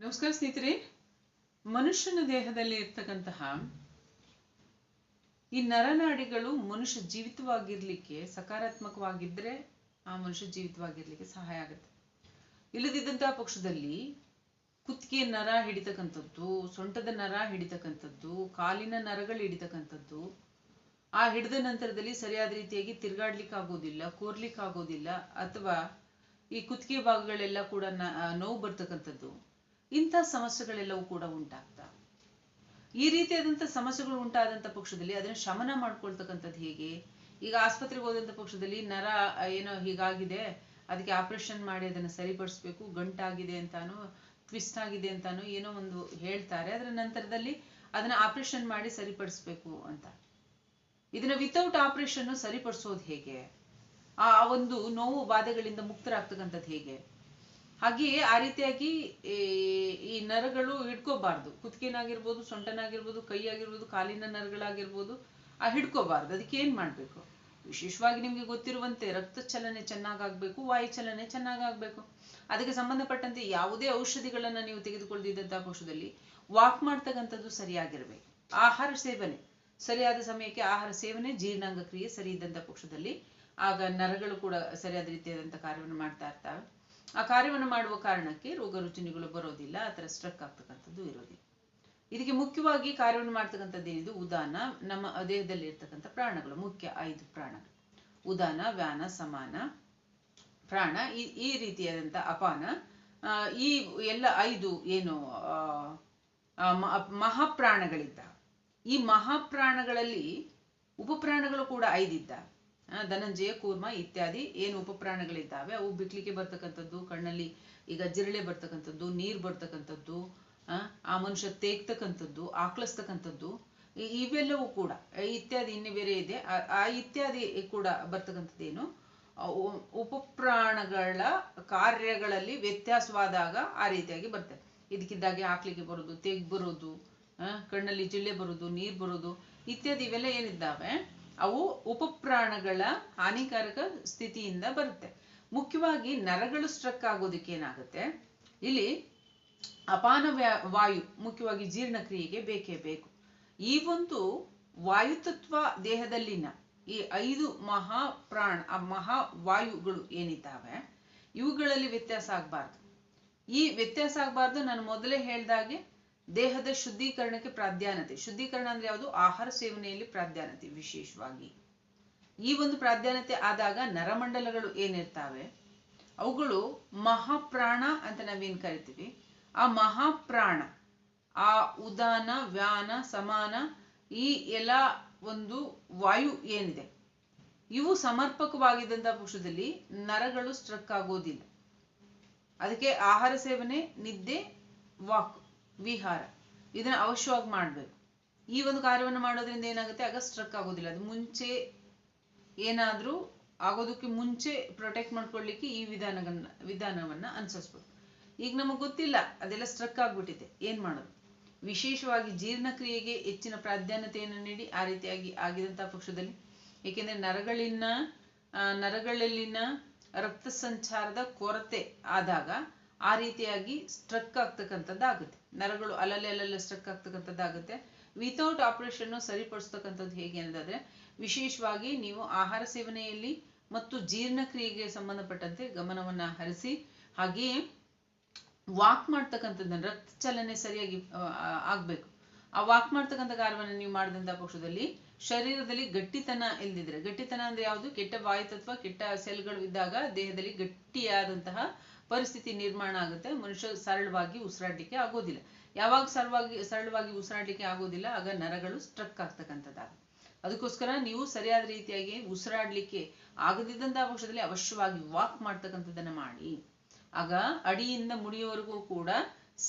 ನಮಸ್ಕಾರ ಸ್ನೇಹಿತರೆ. ಮನುಷ್ಯನ ದೇಹದಲ್ಲಿ ಇರ್ತಕ್ಕಂತಹ ಈ ನರನಾಡಿಗಳು ಮನುಷ್ಯ ಜೀವಿತವಾಗಿರ್ಲಿಕ್ಕೆ, ಸಕಾರಾತ್ಮಕವಾಗಿದ್ರೆ ಆ ಮನುಷ್ಯ ಜೀವಿತವಾಗಿರ್ಲಿಕ್ಕೆ ಸಹಾಯ ಆಗುತ್ತೆ. ಇಲ್ಲದಿದ್ದಂತಹ ಪಕ್ಷದಲ್ಲಿ ಕುತ್ತಿಗೆ ನರ ಹಿಡಿತಕ್ಕಂಥದ್ದು, ಸೊಂಟದ ನರ ಹಿಡಿತಕ್ಕಂಥದ್ದು, ಕಾಲಿನ ನರಗಳು ಹಿಡಿತಕ್ಕಂಥದ್ದು, ಆ ಹಿಡಿದ ನಂತರದಲ್ಲಿ ಸರಿಯಾದ ರೀತಿಯಾಗಿ ತಿರ್ಗಾಡ್ಲಿಕ್ಕೆ ಆಗೋದಿಲ್ಲ ಕೋರ್ಲಿಕ್ಕೆ ಆಗೋದಿಲ್ಲ ಅಥವಾ ಈ ಕುತ್ತಿಗೆ ಭಾಗಗಳೆಲ್ಲ ಕೂಡ ನೋವು ಬರ್ತಕ್ಕಂಥದ್ದು. ಇಂಥ ಸಮಸ್ಯೆಗಳೆಲ್ಲವೂ ಕೂಡ ಉಂಟಾಗ್ತಾ. ಈ ರೀತಿಯಾದಂಥ ಸಮಸ್ಯೆಗಳು ಉಂಟಾದಂಥ ಪಕ್ಷದಲ್ಲಿ ಅದನ್ನು ಶಮನ ಮಾಡ್ಕೊಳ್ತಕ್ಕಂಥದ್ದು ಹೇಗೆ? ಈಗ ಆಸ್ಪತ್ರೆಗೆ ಹೋದಂಥ ಪಕ್ಷದಲ್ಲಿ ನರ ಏನೋ ಹೀಗಾಗಿದೆ, ಅದಕ್ಕೆ ಆಪರೇಷನ್ ಮಾಡಿ ಅದನ್ನು ಸರಿಪಡಿಸ್ಬೇಕು, ಗಂಟಾಗಿದೆ ಅಂತಾನು ಟ್ವಿಸ್ಟ್ ಆಗಿದೆ ಅಂತಾನು ಏನೋ ಒಂದು ಹೇಳ್ತಾರೆ. ಅದರ ನಂತರದಲ್ಲಿ ಅದನ್ನ ಆಪರೇಷನ್ ಮಾಡಿ ಸರಿಪಡಿಸ್ಬೇಕು ಅಂತ. ಇದನ್ನ ವಿತೌಟ್ ಆಪರೇಷನ್ ಸರಿಪಡಿಸೋದು ಹೇಗೆ? ಆ ಒಂದು ನೋವು ಬಾಧೆಗಳಿಂದ ಮುಕ್ತರಾಗ್ತಕ್ಕಂಥದ್ದು ಹೇಗೆ? ಹಾಗೆಯೇ ಆ ರೀತಿಯಾಗಿ ಈ ನರಗಳು ಹಿಡ್ಕೋಬಾರ್ದು. ಕುತ್ತಿಗೆನಾಗಿರ್ಬೋದು, ಸೊಂಟನಾಗಿರ್ಬೋದು ಕೈ ಆಗಿರ್ಬೋದು ಕಾಲಿನ ನರಗಳಾಗಿರ್ಬೋದು, ಆ ಹಿಡ್ಕೋಬಾರ್ದು. ಅದಕ್ಕೆ ಏನ್ ಮಾಡ್ಬೇಕು? ವಿಶೇಷವಾಗಿ ನಿಮ್ಗೆ ಗೊತ್ತಿರುವಂತೆ ರಕ್ತ ಚಲನೆ ಚೆನ್ನಾಗಾಗ್ಬೇಕು ವಾಯು ಚಲನೆ ಚೆನ್ನಾಗಾಗ್ಬೇಕು. ಅದಕ್ಕೆ ಸಂಬಂಧಪಟ್ಟಂತೆ ಯಾವುದೇ ಔಷಧಿಗಳನ್ನ ನೀವು ತೆಗೆದುಕೊಳ್ದಿದ್ದಂತಹ ಪಕ್ಷದಲ್ಲಿ ವಾಕ್ ಮಾಡ್ತಕ್ಕಂಥದ್ದು ಸರಿಯಾಗಿರ್ಬೇಕು. ಆಹಾರ ಸೇವನೆ. ಸರಿಯಾದ ಸಮಯಕ್ಕೆ ಆಹಾರ ಸೇವನೆ, ಜೀರ್ಣಾಂಗ ಕ್ರಿಯೆ ಸರಿ ಇದ್ದಂಥ ಪಕ್ಷದಲ್ಲಿ ಆಗ ನರಗಳು ಕೂಡ ಸರಿಯಾದ ರೀತಿಯಾದಂಥ ಕಾರ್ಯವನ್ನು ಮಾಡ್ತಾ ಇರ್ತವೆ. ಆ ಕಾರ್ಯವನ್ನು ಮಾಡುವ ಕಾರಣಕ್ಕೆ ರೋಗ ರುಜಿನಗಳು ಬರೋದಿಲ್ಲ ಆ ಥರ ಸ್ಟ್ರಕ್ ಆಗ್ತಕ್ಕಂಥದ್ದು ಇರೋದಿಲ್ಲ. ಇದಕ್ಕೆ ಮುಖ್ಯವಾಗಿ ಕಾರ್ಯವನ್ನು ಮಾಡ್ತಕ್ಕಂಥದ್ದು ಏನಿದು? ಉದಾನ ನಮ್ಮ ದೇಹದಲ್ಲಿ ಇರ್ತಕ್ಕಂಥ ಪ್ರಾಣಗಳು ಮುಖ್ಯ ಐದು ಪ್ರಾಣಗಳು. ಉದಾನ ವ್ಯಾನ ಸಮಾನ ಪ್ರಾಣ ಈ ಈ ರೀತಿಯಾದಂಥ ಅಪಾನ. ಈ ಎಲ್ಲ ಐದು ಏನು ಮಹಾಪ್ರಾಣಗಳಿದ್ದ ಈ ಮಹಾಪ್ರಾಣಗಳಲ್ಲಿ ಉಪಪ್ರಾಣಗಳು ಕೂಡ ಐದಿದ್ದಾವೆ. ಆ, ಧನಂಜಯ ಕೂರ್ಮ ಇತ್ಯಾದಿ ಏನು ಉಪಪ್ರಾಣಗಳಿದ್ದಾವೆ? ಅವು ಬಿಕ್ಲಿಕ್ಕೆ ಬರ್ತಕ್ಕಂಥದ್ದು ಕಣ್ಣಲ್ಲಿ ಈಗ ಜಿರಳೆ ಬರ್ತಕ್ಕಂಥದ್ದು ನೀರು ಬರ್ತಕ್ಕಂಥದ್ದು ಆ, ಮನುಷ್ಯ ತೇಗ್ತಕ್ಕಂಥದ್ದು ಆಕ್ಳಿಸ್ತಕ್ಕಂಥದ್ದು ಇವೆಲ್ಲವೂ ಕೂಡ ಇತ್ಯಾದಿ ಇನ್ನು ಬೇರೆ ಇದೆ. ಆ- ಇತ್ಯಾದಿ ಕೂಡ ಬರ್ತಕ್ಕಂಥದ್ದೇನು? ಉಪಪ್ರಾಣಗಳ ಕಾರ್ಯಗಳಲ್ಲಿ ವ್ಯತ್ಯಾಸವಾದಾಗ ಆ ರೀತಿಯಾಗಿ ಬರ್ತದೆ. ಇದಕ್ಕಿದ್ದಾಗೆ ಹಾಕ್ಲಿಕ್ಕೆ ಬರೋದು ತೆಗ್ ಬರೋದು ಕಣ್ಣಲ್ಲಿ ಜಿಳ್ಳೆ ಬರೋದು ನೀರ್ ಬರೋದು ಇತ್ಯಾದಿ ಇವೆಲ್ಲ ಏನಿದ್ದಾವೆ? ಅವು ಉಪಪ್ರಾಣಗಳ ಹಾನಿಕಾರಕ ಸ್ಥಿತಿಯಿಂದ ಬರುತ್ತೆ. ಮುಖ್ಯವಾಗಿ ನರಗಳು ಸ್ಟ್ರಕ್ ಆಗೋದಕ್ಕೆ ಏನಾಗುತ್ತೆ? ಇಲ್ಲಿ ಅಪಾನ ವ್ಯಾ- ಮುಖ್ಯವಾಗಿ ಜೀರ್ಣಕ್ರಿಯೆಗೆ ಬೇಕೇ ಬೇಕು. ಈ ಒಂದು ವಾಯುತತ್ವ ದೇಹದಲ್ಲಿನ ಈ ಐದು ಮಹಾ ಪ್ರಾಣ ಮಹಾ ವಾಯುಗಳು ಏನಿದ್ದಾವೆ? ಇವುಗಳಲ್ಲಿ ವ್ಯತ್ಯಾಸ ಆಗಬಾರ್ದು. ಈ ವ್ಯತ್ಯಾಸ ಆಗಬಾರ್ದು. ನಾನು ಮೊದಲೇ ಹೇಳ್ದಾಗೆ ದೇಹದ ಶುದ್ಧೀಕರಣಕ್ಕೆ ಪ್ರಾಧಾನ್ಯತೆ. ಶುದ್ಧೀಕರಣ ಅಂದ್ರೆ ಯಾವುದು? ಆಹಾರ ಸೇವನೆಯಲ್ಲಿ ಪ್ರಾಧಾನ್ಯತೆ ವಿಶೇಷವಾಗಿ. ಈ ಒಂದು ಪ್ರಾಧಾನ್ಯತೆ ಆದಾಗ ನರಮಂಡಲಗಳು ಏನಿರ್ತಾವೆ? ಅವುಗಳು ಮಹಾಪ್ರಾಣ ಅಂತ ನಾವೇನ್ ಕರಿತೀವಿ? ಆ ಮಹಾಪ್ರಾಣ, ಆ ಉದಾನ, ವ್ಯಾನ, ಸಮಾನ, ಈ ಎಲ್ಲ ಒಂದು ವಾಯು ಏನಿದೆ? ಇವು ಸಮರ್ಪಕವಾಗಿದ್ದಂಥ ಪಕ್ಷದಲ್ಲಿ ನರಗಳು ಸ್ಟ್ರಕ್ ಆಗೋದಿಲ್ಲ. ಅದಕ್ಕೆ ಆಹಾರ ಸೇವನೆ, ನಿದ್ದೆ, ವಾಕ್. ವಿಹಾರ. ಇದನ್ನ ಅವಶ್ಯವಾಗಿ ಮಾಡಬೇಕು. ಈ ಒಂದು ಕಾರ್ಯವನ್ನು ಮಾಡೋದ್ರಿಂದ ಏನಾಗುತ್ತೆ? ಆಗ ಸ್ಟ್ರಕ್ ಆಗೋದಿಲ್ಲ. ಅದು ಮುಂಚೆ ಏನಾದ್ರೂ ಆಗೋದಕ್ಕೆ ಮುಂಚೆ ಪ್ರೊಟೆಕ್ಟ್ ಮಾಡ್ಕೊಳ್ಳಿಕ್ಕೆ ಈ ವಿಧಾನಗಳನ್ನ ವಿಧಾನವನ್ನ ಅನುಸರಿಸ್ಬೇಕು. ಈಗ ನಮಗೆ ಗೊತ್ತಿಲ್ಲ. ಅದೆಲ್ಲ ಸ್ಟ್ರಕ್ ಆಗ್ಬಿಟ್ಟಿದೆ. ಏನ್ ಮಾಡೋದು? ವಿಶೇಷವಾಗಿ ಜೀರ್ಣಕ್ರಿಯೆಗೆ ಹೆಚ್ಚಿನ ಪ್ರಾಧಾನ್ಯತೆಯನ್ನು ನೀಡಿ ಆ ರೀತಿಯಾಗಿ ಆಗಿದಂತಹ ಪಕ್ಷದಲ್ಲಿ. ಏಕೆಂದ್ರೆ ನರಗಳಿನ ನರಗಳಲ್ಲಿನ ರಕ್ತ ಸಂಚಾರದ ಕೊರತೆ ಆದಾಗ ಆ ರೀತಿಯಾಗಿ ಸ್ಟ್ರಕ್ ಆಗ್ತಕ್ಕಂಥದ್ದಾಗುತ್ತೆ. ನರಗಳು ಅಲ್ಲಲ್ಲಿ ಅಲ್ಲಲ್ಲಿ ಸ್ಟ್ರಕ್ ಆಗ್ತಕ್ಕಂಥದ್ದಾಗುತ್ತೆ. ವಿಥೌಟ್ ಆಪರೇಷನ್ ಸರಿಪಡಿಸ್ತಕ್ಕಂಥದ್ದು ಹೇಗೆ ಅನ್ನೋದಾದ್ರೆ ವಿಶೇಷವಾಗಿ ನೀವು ಆಹಾರ ಸೇವನೆಯಲ್ಲಿ ಮತ್ತು ಜೀರ್ಣಕ್ರಿಯೆಗೆ ಸಂಬಂಧಪಟ್ಟಂತೆ ಗಮನವನ್ನ ಹರಿಸಿ, ಹಾಗೆಯೇ ವಾಕ್ ಮಾಡ್ತಕ್ಕಂಥದ್ದನ್ನ ರಕ್ತ ಚಲನೆ ಸರಿಯಾಗಿ ಆಗ್ಬೇಕು. ಆ ವಾಕ್ ಮಾಡ್ತಕ್ಕಂಥ ಕಾರ್ಯವನ್ನು ನೀವು ಮಾಡಿದಂಥ ಪಕ್ಷದಲ್ಲಿ ಶರೀರದಲ್ಲಿ ಗಟ್ಟಿತನ ಇಲ್ದಿದ್ರೆ, ಗಟ್ಟಿತನ ಅಂದ್ರೆ ಯಾವುದು? ಕೆಟ್ಟ ವಾಯುತತ್ವ ಕೆಟ್ಟ ಸೆಲ್ಗಳು ಇದ್ದಾಗ ದೇಹದಲ್ಲಿ ಗಟ್ಟಿಯಾದಂತಹ ಪರಿಸ್ಥಿತಿ ನಿರ್ಮಾಣ ಆಗುತ್ತೆ. ಮನುಷ್ಯ ಸರಳವಾಗಿ ಉಸಿರಾಡ್ಲಿಕ್ಕೆ ಆಗೋದಿಲ್ಲ. ಯಾವಾಗ ಸರಳವಾಗಿ ಸರಳವಾಗಿ ಉಸಿರಾಡ್ಲಿಕ್ಕೆ ಆಗೋದಿಲ್ಲ, ಆಗ ನರಗಳು ಸ್ಟ್ರಕ್ ಆಗ್ತಕ್ಕಂಥದ್ದಾಗುತ್ತೆ ಅದಕ್ಕೋಸ್ಕರ ನೀವು ಸರಿಯಾದ ರೀತಿಯಾಗಿ ಉಸಿರಾಡ್ಲಿಕ್ಕೆ ಆಗದಿದ್ದಂತಹ ಪಕ್ಷದಲ್ಲಿ ಅವಶ್ಯವಾಗಿ ವಾಕ್ ಮಾಡ್ತಕ್ಕಂಥದ್ದನ್ನ ಮಾಡಿ. ಆಗ ಅಡಿಯಿಂದ ಮುಡಿಯವರೆಗೂ ಕೂಡ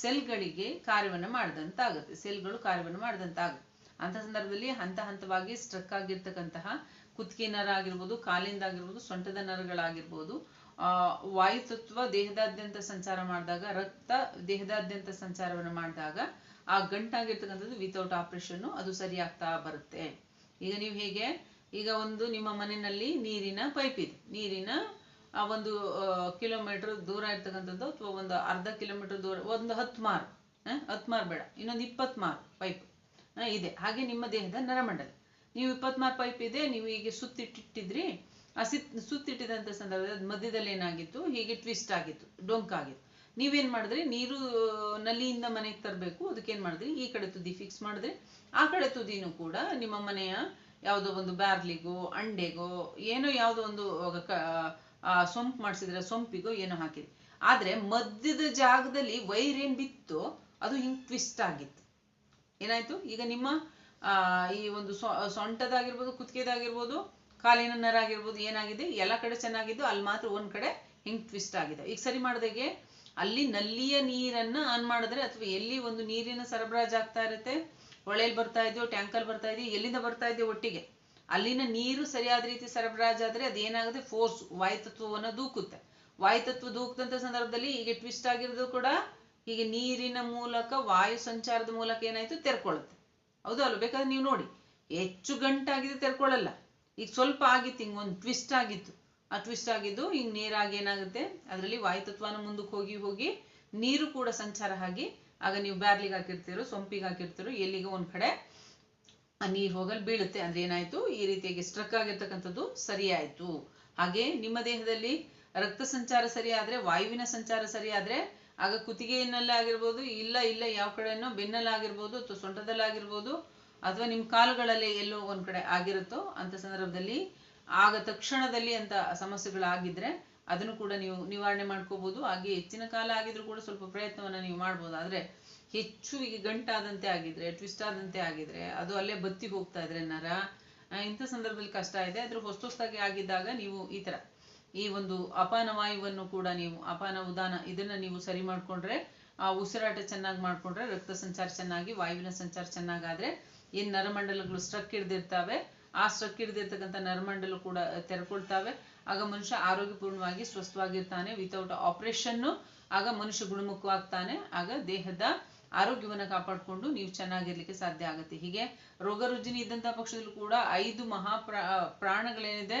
ಸೆಲ್ಗಳಿಗೆ ಕಾರ್ಯವನ್ನು ಮಾಡಿದಂತಾಗುತ್ತೆ. ಸೆಲ್ಗಳು ಕಾರ್ಯವನ್ನು ಮಾಡಿದಂತಾಗುತ್ತೆ. ಅಂತ ಸಂದರ್ಭದಲ್ಲಿ ಹಂತ ಹಂತವಾಗಿ ಸ್ಟ್ರಕ್ ಆಗಿರ್ತಕ್ಕಂತಹ ಕುತ್ತಿಗೆ ನರ ಆಗಿರ್ಬೋದು, ಕಾಲಿಂದ ಆಗಿರ್ಬೋದು, ಸೊಂಟದ ನರಗಳಾಗಿರ್ಬೋದು ಆ, ವಾಯುತತ್ವ ದೇಹದಾದ್ಯಂತ ಸಂಚಾರ ಮಾಡಿದಾಗ, ರಕ್ತ ದೇಹದಾದ್ಯಂತ ಸಂಚಾರವನ್ನು ಮಾಡಿದಾಗ ಆ ಗಂಟಾಗಿರ್ತಕ್ಕಂಥದ್ದು ವಿತೌಟ್ ಆಪರೇಷನ್ ಅದು ಸರಿ ಬರುತ್ತೆ. ಈಗ ನೀವು ಹೇಗೆ? ಈಗ ಒಂದು ನಿಮ್ಮ ಮನೆಯಲ್ಲಿ ನೀರಿನ ಪೈಪ್ ಇದೆ. ನೀರಿನ, ಆ, ಒಂದು ಕಿಲೋಮೀಟರ್ ದೂರ ಇರ್ತಕ್ಕಂಥದ್ದು ಅಥವಾ ಒಂದು ಅರ್ಧ ಕಿಲೋಮೀಟರ್ ದೂರ, ಒಂದು ಹತ್ತು ಮಾರ್ ಹತ್ತು ಮಾರು ಬೇಡ, ಇನ್ನೊಂದು ಇಪ್ಪತ್ತು ಮಾರ್ ಪೈಪ್ ಇದೆ. ಹಾಗೆ ನಿಮ್ಮ ದೇಹದ ನರಮಂಡಲ. ನೀವು ಇಪ್ಪತ್ತು ಮಾರ್ ಪೈಪ್ ಇದೆ, ನೀವು ಹೀಗೆ ಸುತ್ತಿಟ್ಟಿಟ್ಟಿದ್ರಿ ಆ ಸಿತ್ ಸುತ್ತಿಟ್ಟಿದಂಥ ಸಂದರ್ಭದಲ್ಲಿ ಮಧ್ಯದಲ್ಲಿ ಏನಾಗಿತ್ತು? ಹೀಗೆ ಟ್ವಿಸ್ಟ್ ಆಗಿತ್ತು, ಡೊಂಕ್ ಆಗಿತ್ತು. ನೀವೇನ್ ಮಾಡಿದ್ರಿ? ನೀರು ನಲ್ಲಿಯಿಂದ ಮನೆಗೆ ತರಬೇಕು, ಅದಕ್ಕೆ ಏನು ಮಾಡಿದ್ರಿ? ಈ ಕಡೆ ತುದಿ ಫಿಕ್ಸ್ ಮಾಡಿದ್ರಿ. ಆ ಕಡೆ ತುದಿನೂ ಕೂಡ ನಿಮ್ಮ ಮನೆಯ ಯಾವುದೋ ಒಂದು ಬ್ಯಾರ್ಲಿಗೋ ಅಂಡೆಗೋ, ಏನೋ ಯಾವುದೋ ಒಂದು ಸೊಂಪು ಮಾಡಿಸಿದ್ರೆ ಸೊಂಪಿಗೋ ಏನೋ ಹಾಕಿದ್ರಿ. ಆದ್ರೆ ಮಧ್ಯದ ಜಾಗದಲ್ಲಿ ವೈರ್ ಏನ್ ಬಿತ್ತು ಅದು ಹಿಂಗ್ ಟ್ವಿಸ್ಟ್ ಆಗಿತ್ತು. ಏನಾಯ್ತು? ಈಗ ನಿಮ್ಮ ಈ ಒಂದು ಸೊಂಟದಾಗಿರ್ಬೋದು, ಕುತ್ತಿಗೆದಾಗಿರ್ಬೋದು ಕಾಲಿನ ನರ ಆಗಿರ್ಬೋದು ಏನಾಗಿದೆ? ಎಲ್ಲ ಕಡೆ ಚೆನ್ನಾಗಿದ್ದು, ಅಲ್ಲಿ ಮಾತ್ರ ಒಂದ್ ಕಡೆ ಹಿಂಗ್ ಟ್ವಿಸ್ಟ್ ಆಗಿದೆ. ಈಗ ಸರಿ ಮಾಡಿದಾಗೆ ಅಲ್ಲಿ ನಲ್ಲಿಯ ನೀರನ್ನ ಆನ್ ಮಾಡಿದ್ರೆ ಅಥವಾ ಎಲ್ಲಿ ಒಂದು ನೀರಿನ ಸರಬರಾಜು ಆಗ್ತಾ ಇರುತ್ತೆ ಹೊಳೆಯಲ್ಲಿ ಬರ್ತಾ ಇದೆಯೋ ಟ್ಯಾಂಕರ್ ಬರ್ತಾ ಇದೆಯೋ, ಎಲ್ಲಿಂದ ಬರ್ತಾ ಇದೆಯೋ ಒಟ್ಟಿಗೆ. ಅಲ್ಲಿನ ನೀರು ಸರಿಯಾದ ರೀತಿ ಸರಬರಾಜಾದ್ರೆ ಅದೇನಾಗುತ್ತೆ? ಫೋರ್ಸ್ ವಾಯುತತ್ವವನ್ನು ದೂಕುತ್ತೆ. ವಾಯುತತ್ವ ದೂಕದಂತ ಸಂದರ್ಭದಲ್ಲಿ ಈಗ ಟ್ವಿಸ್ಟ್ ಆಗಿರೋದು ಕೂಡ ಹೀಗೆ ನೀರಿನ ಮೂಲಕ, ವಾಯು ಸಂಚಾರದ ಮೂಲಕ ಏನಾಯ್ತು? ತೆರ್ಕೊಳ್ಳುತ್ತೆ ಹೌದು ಅಲ್ವ? ಬೇಕಾದ್ರೆ ನೀವು ನೋಡಿ. ಹೆಚ್ಚು ಗಂಟಾಗಿದೆ ತೆರ್ಕೊಳ್ಳಲ್ಲ. ಈಗ ಸ್ವಲ್ಪ ಆಗಿತ್ತು, ಹಿಂಗ್ ಒಂದು ಟ್ವಿಸ್ಟ್ ಆಗಿತ್ತು. ಆ ಟ್ವಿಸ್ಟ್ ಆಗಿದ್ದು ಹಿಂಗ್ ನೀರಾಗಿ ಏನಾಗುತ್ತೆ? ಅದರಲ್ಲಿ ವಾಯುತತ್ವನ ಮುಂದಕ್ಕೆ ಹೋಗಿ ಹೋಗಿ ನೀರು ಕೂಡ ಸಂಚಾರ ಆಗಿ ಆಗ ನೀವು ಬ್ಯಾರ್ಲಿಗೆ ಹಾಕಿರ್ತೀರೋ, ಸೊಂಪಿಗೆ ಹಾಕಿರ್ತೀರೋ, ಎಲ್ಲಿಗೆ ಒಂದ್ ಕಡೆ ಆ ನೀರು ಹೋಗಲ್ ಬೀಳುತ್ತೆ. ಅಂದ್ರೆ ಏನಾಯ್ತು? ಈ ರೀತಿಯಾಗಿ ಸ್ಟ್ರಕ್ ಆಗಿರ್ತಕ್ಕಂಥದ್ದು ಸರಿಯಾಯ್ತು. ಹಾಗೆ ನಿಮ್ಮ ದೇಹದಲ್ಲಿ ರಕ್ತ ಸಂಚಾರ ಸರಿಯಾದ್ರೆ ವಾಯುವಿನ ಸಂಚಾರ ಸರಿಯಾದ್ರೆ ಆಗ ಕುತ್ತಿಗೆಯಲ್ಲೇ ಆಗಿರ್ಬೋದು ಇಲ್ಲ ಇಲ್ಲ, ಯಾವ ಕಡೆನೋ ಬೆನ್ನಲ್ಲಾಗಿರ್ಬೋದು ಅಥವಾ ಸೊಂಟದಲ್ಲಾಗಿರ್ಬೋದು ಅಥವಾ ನಿಮ್ಮ ಕಾಲುಗಳಲ್ಲಿ ಎಲ್ಲೋ ಒಂದ್ ಕಡೆ ಆಗಿರುತ್ತೋ ಅಂತ ಸಂದರ್ಭದಲ್ಲಿ ಆಗ ತಕ್ಷಣದಲ್ಲಿ ಅಂತ ಸಮಸ್ಯೆಗಳಾಗಿದ್ರೆ ಅದನ್ನು ಕೂಡ ನೀವು ನಿವಾರಣೆ ಮಾಡ್ಕೋಬಹುದು ಹಾಗೆ ಹೆಚ್ಚಿನ ಕಾಲ ಆಗಿದ್ರು ಕೂಡ ಸ್ವಲ್ಪ ಪ್ರಯತ್ನವನ್ನ ನೀವು ಮಾಡ್ಬೋದು. ಆದ್ರೆ ಹೆಚ್ಚು ಈಗ ಗಂಟಾದಂತೆ ಆಗಿದ್ರೆ ಟ್ವಿಸ್ಟ್ ಆದಂತೆ ಆಗಿದ್ರೆ, ಅದು ಅಲ್ಲೇ ಬತ್ತಿ ಹೋಗ್ತಾ ಇದ್ರೆ ನರ ಇಂಥ ಸಂದರ್ಭದಲ್ಲಿ ಕಷ್ಟ ಇದೆ. ಅದ್ರ ಹೊಸ ಹೊಸದಾಗಿ ಆಗಿದ್ದಾಗ ನೀವು ಈ ತರ, ಈ ಒಂದು ಅಪಾನ ವಾಯುವನ್ನು ಕೂಡ ನೀವು, ಅಪಾನ ಉದಾನ ಇದನ್ನ ನೀವು ಸರಿ ಮಾಡ್ಕೊಂಡ್ರೆ, ಆ ಉಸಿರಾಟ ಚೆನ್ನಾಗಿ ಮಾಡ್ಕೊಂಡ್ರೆ ರಕ್ತ ಸಂಚಾರ ಚೆನ್ನಾಗಿ, ವಾಯುವಿನ ಸಂಚಾರ ಚೆನ್ನಾಗಾದ್ರೆ ಏನ್ ನರಮಂಡಲಗಳು ಸ್ಟ್ರಕ್ ಹಿಡ್ದಿರ್ತಾವೆ, ಆ ಸ್ಟ್ರಕ್ ಹಿಡ್ದಿರ್ತಕ್ಕಂಥ ನರಮಂಡಲ ಕೂಡ ತೆರ್ಕೊಳ್ತಾವೆ. ಆಗ ಮನುಷ್ಯ ಆರೋಗ್ಯಪೂರ್ಣವಾಗಿ ಸ್ವಸ್ಥವಾಗಿರ್ತಾನೆ ವಿತೌಟ್ ಆಪರೇಷನ್ ಆಗ ಮನುಷ್ಯ ಗುಣಮುಖವಾಗ್ತಾನೆ, ಆಗ ದೇಹದ ಆರೋಗ್ಯವನ್ನು ಕಾಪಾಡಿಕೊಂಡು ನೀವು ಚೆನ್ನಾಗಿರ್ಲಿಕ್ಕೆ ಸಾಧ್ಯ ಆಗುತ್ತೆ. ಹೀಗೆ ರೋಗ ರುಜಿನಿ ಇದ್ದಂತಹ ಪಕ್ಷದಲ್ಲೂ ಕೂಡ ಐದು ಮಹಾ ಪ್ರಾಣಗಳೇನಿದೆ,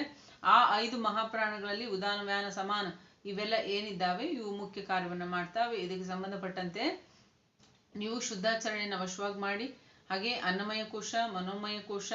ಆ ಐದು ಮಹಾಪ್ರಾಣಗಳಲ್ಲಿ ಉದಾನ ವ್ಯಾನ, ಸಮಾನ ಇವೆಲ್ಲ ಏನಿದ್ದಾವೆ? ಇವು ಮುಖ್ಯ ಕಾರ್ಯವನ್ನು ಮಾಡ್ತಾವೆ. ಇದಕ್ಕೆ ಸಂಬಂಧಪಟ್ಟಂತೆ ನೀವು ಶುದ್ಧಾಚರಣೆಯನ್ನು ಅವಶ್ಯವಾಗಿ ಮಾಡಿ ಹಾಗೆ ಅನ್ನಮಯ ಕೋಶ, ಮನೋಮಯ ಕೋಶ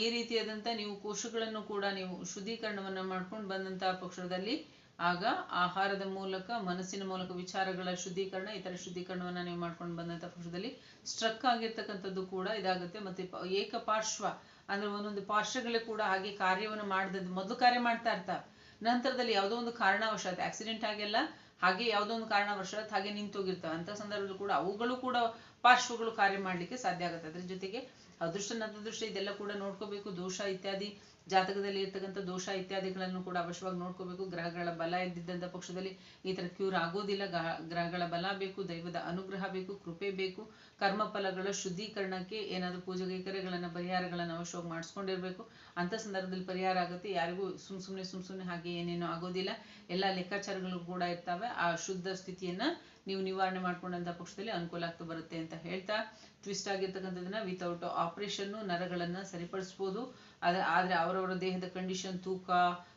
ಈ ರೀತಿಯಾದಂಥ ನೀವು ಕೋಶಗಳನ್ನು ಕೂಡ ನೀವು ಶುದ್ಧೀಕರಣವನ್ನ ಮಾಡ್ಕೊಂಡು ಬಂದಂತಹ ಪಕ್ಷದಲ್ಲಿ ಆಗ ಆಹಾರದ ಮೂಲಕ, ಮನಸ್ಸಿನ ಮೂಲಕ ವಿಚಾರಗಳ ಶುದ್ಧೀಕರಣ, ಇತರ ಶುದ್ಧೀಕರಣವನ್ನ ನೀವು ಮಾಡ್ಕೊಂಡು ಬಂದಂತ ಪಕ್ಷದಲ್ಲಿ ಸ್ಟ್ರಕ್ ಆಗಿರ್ತಕ್ಕಂಥದ್ದು ಕೂಡ ಇದಾಗುತ್ತೆ. ಮತ್ತೆ ಏಕ ಪಾರ್ಶ್ವ ಅಂದ್ರೆ ಒಂದೊಂದು ಪಾರ್ಶ್ವಗಳೇ ಕೂಡ ಹಾಗೆ ಕಾರ್ಯವನ್ನು ಮಾಡಿದಂತೆ ಮೊದಲು ಕಾರ್ಯ ಮಾಡ್ತಾ ಇರ್ತಾವೆ ನಂತರದಲ್ಲಿ ಯಾವುದೋ ಒಂದು ಕಾರಣವಶಾತ್ ಆಕ್ಸಿಡೆಂಟ್ ಆಗಿಲ್ಲ ಹಾಗೆ ಯಾವುದೋ ಒಂದು ವರ್ಷದ ಹಾಗೆ ನಿಂತೋಗಿರ್ತವೆ. ಅಂತ ಸಂದರ್ಭದಲ್ಲೂ ಕೂಡ ಅವುಗಳು ಕೂಡ ಪಾರ್ಶ್ವಗಳು ಕಾರ್ಯ ಮಾಡ್ಲಿಕ್ಕೆ ಸಾಧ್ಯ ಆಗುತ್ತೆ. ಅದ್ರ ಜೊತೆಗೆ ಅದೃಷ್ಟ, ನತದೃಷ್ಟ ಇದೆಲ್ಲ ಕೂಡ ನೋಡ್ಕೋಬೇಕು. ದೋಷ ಇತ್ಯಾದಿ ಜಾತಕದಲ್ಲಿ ಇರ್ತಕ್ಕಂಥ ದೋಷ ಇತ್ಯಾದಿಗಳನ್ನು ಕೂಡ ಅವಶ್ಯವಾಗಿ ನೋಡ್ಕೋಬೇಕು. ಗ್ರಹಗಳ ಬಲ ಇದ್ದಿದ್ದಂಥ ಪಕ್ಷದಲ್ಲಿ ಈ ತರ ಕ್ಯೂರ್ ಆಗೋದಿಲ್ಲ. ಗ್ರಹಗಳ ಬಲ ಬೇಕು, ದೈವದ ಅನುಗ್ರಹ ಬೇಕು, ಕೃಪೆ ಬೇಕು ಕರ್ಮ ಫಲಗಳ ಶುದ್ಧೀಕರಣಕ್ಕೆ ಏನಾದರೂ ಪೂಜೆ ಕೈಕರ್ಯಗಳನ್ನ ಪರಿಹಾರಗಳನ್ನು ಅವಶ್ಯವಾಗಿ ಮಾಡಿಸ್ಕೊಂಡಿರ್ಬೇಕು. ಅಂತ ಸಂದರ್ಭದಲ್ಲಿ ಪರಿಹಾರ ಆಗುತ್ತೆ. ಯಾರಿಗೂ ಸುಮ್ ಸುಮ್ನೆ, ಸುಮ್ ಸುಮ್ಮನೆ ಹಾಗೆ ಏನೇನೂ ಆಗೋದಿಲ್ಲ. ಎಲ್ಲ ಲೆಕ್ಕಾಚಾರಗಳು ಕೂಡ ಇರ್ತವೆ. ಆ ಶುದ್ಧ ಸ್ಥಿತಿಯನ್ನ ನೀವು ನಿವಾರಣೆ ಮಾಡ್ಕೊಂಡಂತ ಪಕ್ಷದಲ್ಲಿ ಅನುಕೂಲ ಆಗ್ತಾ ಬರುತ್ತೆ ಅಂತ ಹೇಳ್ತಾ. ಟ್ವಿಸ್ಟ್ ಆಗಿರ್ತಕ್ಕಂಥದನ್ನ ವಿತೌಟ್ ಆಪರೇಷನ್ ನರಗಳನ್ನ ಸರಿಪಡಿಸ್ಬೋದು. ಆದ್ರೆ ಆದ್ರೆ ಅವರವರ ದೇಹದ ಕಂಡೀಷನ್ ತೂಕ,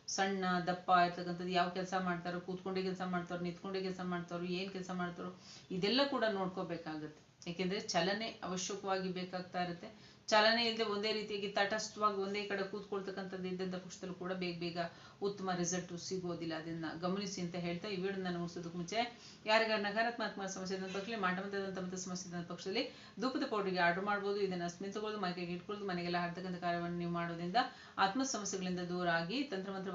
ಸಣ್ಣ, ದಪ್ಪ ಇರ್ತಕ್ಕಂಥದ್ದು ಯಾವ ಕೆಲಸ ಮಾಡ್ತಾರೋ, ಕೂತ್ಕೊಂಡೇ ಕೆಲಸ ಮಾಡ್ತಾರೋ, ನಿಂತ್ಕೊಂಡೇ ಕೆಲಸ ಮಾಡ್ತಾರೋ, ಏನ್ ಕೆಲಸ ಮಾಡ್ತಾರೋ, ಇದೆಲ್ಲ ಕೂಡ ನೋಡ್ಕೋಬೇಕಾಗತ್ತೆ. ಯಾಕೆಂದ್ರೆ ಚಲನೆ ಅವಶ್ಯಕವಾಗಿ ಬೇಕಾಗ್ತಾ ಇರುತ್ತೆ. ಚಲನೆ ಇಲ್ಲದೆ ಒಂದೇ ರೀತಿಯಾಗಿ ತಟಸ್ಥವಾಗಿ ಒಂದೇ ಕಡೆ ಕೂತ್ಕೊಳ್ತಕ್ಕಂಥದ್ದು ಇದ್ದಂಥ ಪಕ್ಷದಲ್ಲೂ ಕೂಡ ಬೇಗ ಬೇಗ ಉತ್ತಮ ರಿಸಲ್ಟ್ ಸಿಗೋದಿಲ್ಲ. ಅದನ್ನ ಗಮನಿಸಿ ಅಂತ ಹೇಳ್ತಾ ಈ ವಿಡಿಯೋ ನಾನು ಮುಗಿಸೋದಕ್ಕೆ ಮುಂಚೆ, ಯಾರಿಗಾರ ನಕಾರಾತ್ಮಕ ಸಮಸ್ಯೆ ಇದ್ದಂಥ ಪಕ್ಷದಲ್ಲಿ ಮಾಟಮಂತದಂತ ಮತ್ತೆ ಸಮಸ್ಯೆ ಇದ್ದಂಥ ಪಕ್ಷದಲ್ಲಿ ಧೂಪದ ಪೌಡರ್ಗೆ ಆರ್ಡರ್ ಮಾಡ್ಬೋದು, ಇದನ್ನ ಸ್ಮಿತಗೊಳ್ಳೋದು ತಗೊಳ್ಳೋದು ಮೈಕೈಗೆ ಇಟ್ಕೊಳ್ಳೋದು ಮನೆಗೆಲ್ಲ ಹಾಡ್ತಕ್ಕಂಥ ಕಾರ್ಯವನ್ನು ನೀವು ಮಾಡೋದ್ರಿಂದ ಆತ್ಮ ಸಮಸ್ಯೆಗಳಿಂದ ದೂರ ಆಗಿ ತಂತ್ರಮಂತ್ರ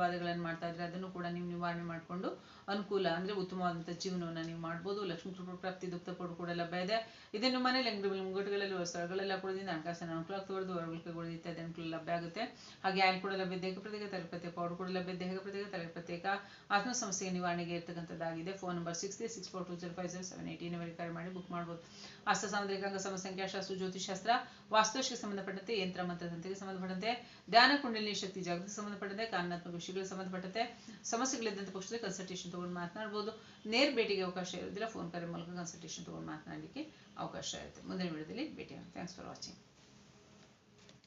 ಮಾಡ್ತಾ ಇದ್ರೆ ಅದನ್ನು ಕೂಡ ನೀವು ನಿವಾರಣೆ ಮಾಡಿಕೊಂಡು ಅನುಕೂಲ ಅಂದ್ರೆ ಉತ್ತಮವಾದಂತಹ ಜೀವನವನ್ನ ನೀವು ಮಾಡ್ಬೋದು. ಲಕ್ಷ್ಮೀ ಕೃಪಾ ಪ್ರಾಪ್ತಿ, ದುಃಖ ಕೂಡ ಲಭ್ಯ ಇದೆ. ಇದನ್ನು ಮನೇಲಿ ಅಂಗಡಿ ಮುಂಗಟ್ಟುಗಳಲ್ಲಿ ಸ್ಥಳಗಳೆಲ್ಲ ಕೊಡೋದ್ರಿಂದ ಹಣಕಾಸಿನ ಅನುಕೂಲ ಆಗ್ತದೆ. ಹೊರಗಳಿಕೆಗಳು ಇತ್ಯಾದಿ ಅನುಕೂಲ ಲಭ್ಯ ಆಗುತ್ತೆ. ಹಾಗೆ ಆಯಿಲ್ ಕೂಡ ಲಭ್ಯ ದೇಹ ಪ್ರತ್ಯೇಕ, ತಲೆ ಪ್ರತ್ಯೇಕ, ಪೌಡರ್ ಕೂಡ ಲಭ್ಯ ದೇಹ ಪ್ರತ್ಯೇಕ, ತಲೆ ಪ್ರತ್ಯೇಕ. ಆತ್ಮ ಸಮಸ್ಯೆ ನಿವಾರಣೆಗೆ ಇರ್ತಕ್ಕಂಥದ್ದಾಗಿದೆ. Phone number six three six four two zero five seven eighteen ವರೆಗೆ ಕರೆ ಮಾಡಿ ಬುಕ್ ಮಾಡ್ಬೋದು. ಹಸ್ತ ಸಾಮುದ್ರಿಕ ಅಂಗ ಸಮಸಂಖ್ಯಾಶಾಸ್ತ್ರ ಜ್ಯೋತಿಷಾಸ್ತ್ರ ವಾಸ್ತುಶಕ್ಕೆ ಸಂಬಂಧಪಟ್ಟಂತೆ ಯಂತ್ರ ಮಂತ್ರ ಸಂಬಂಧಪಟ್ಟಂತೆ, ಧ್ಯಾನ, ಕುಂಡಲಿನಿ, ಶಕ್ತಿ, ಜಾಗೃತಿ ಸಂಬಂಧಪಟ್ಟಂತೆ, ಕಾನೂನಾತ್ಮಕ ವಿಷಯಗಳಿಗೆ ಸಂಬಂಧಪಟ್ಟಂತೆ, ಸಮಸ್ಯೆಗಳಿದ್ದಂಥ ಪಕ್ಷದಲ್ಲಿ ಕನ್ಸಲ್ಟೇಷನ್ ತಗೊಂಡು ಮಾತನಾಡ್ಬೋದು. ನೇರ ಭೇಟಿಗೆ ಅವಕಾಶ ಇರೋದಿಲ್ಲ ಫೋನ್ ಕರೆ ಮೂಲಕ ಕನ್ಸಲ್ಟೇಷನ್ ತಗೊಂಡು ಮಾತನಾಡಲಿಕ್ಕೆ ಅವಕಾಶ ಇರುತ್ತೆ. ಮುಂದಿನ ವಿಡಿಯೋದಲ್ಲಿ ಭೇಟಿ ಥ್ಯಾಂಕ್ಸ್ ಫಾರ್ ವಾಚಿಂಗ್